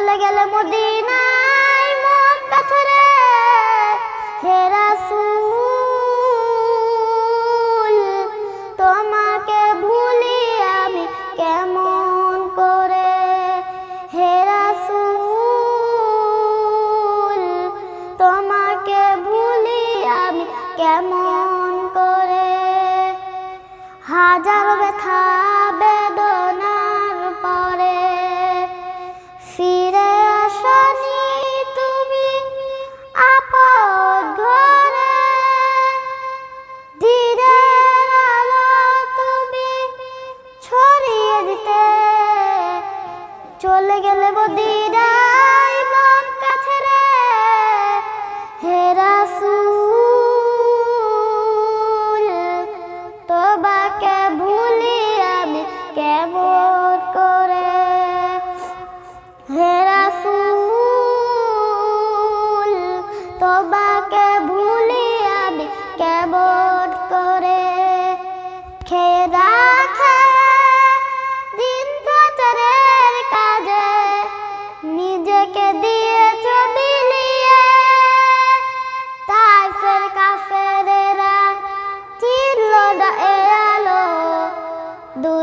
চলে গেলে মদিনায় মন পাথরে। হে রাসূল, তোমাকে ভুলি আমি কেমন করে? হে রাসূল, তোমাকে ভুলি আমি কেমন চলে গেলে বদিরাই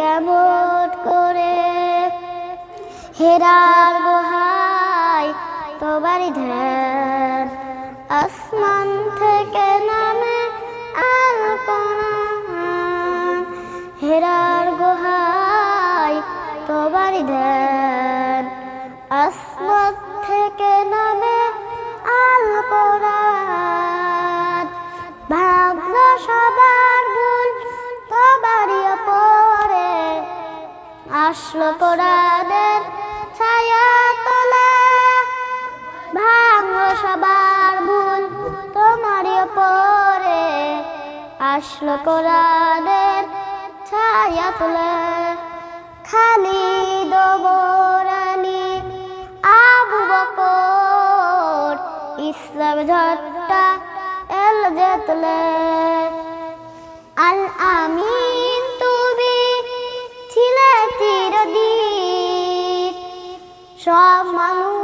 কেমন করে? হেরার গোহাই তোমারই ধ্যান। আসমান থেকে নামে আল কোরআন হেরার গোহাই তোমারই ধ্যান। আসমান থেকে নামে আল আসলো কোরআনের ছায়া তোলে। ভাঙ সবার ভুল তোমারই পরে আসলো কোরআনের ছায়া তোলে। খালি দোবরালি আবু বকর। ইসলাম ঝট্টা এল যেতলে আল আমিন só Manu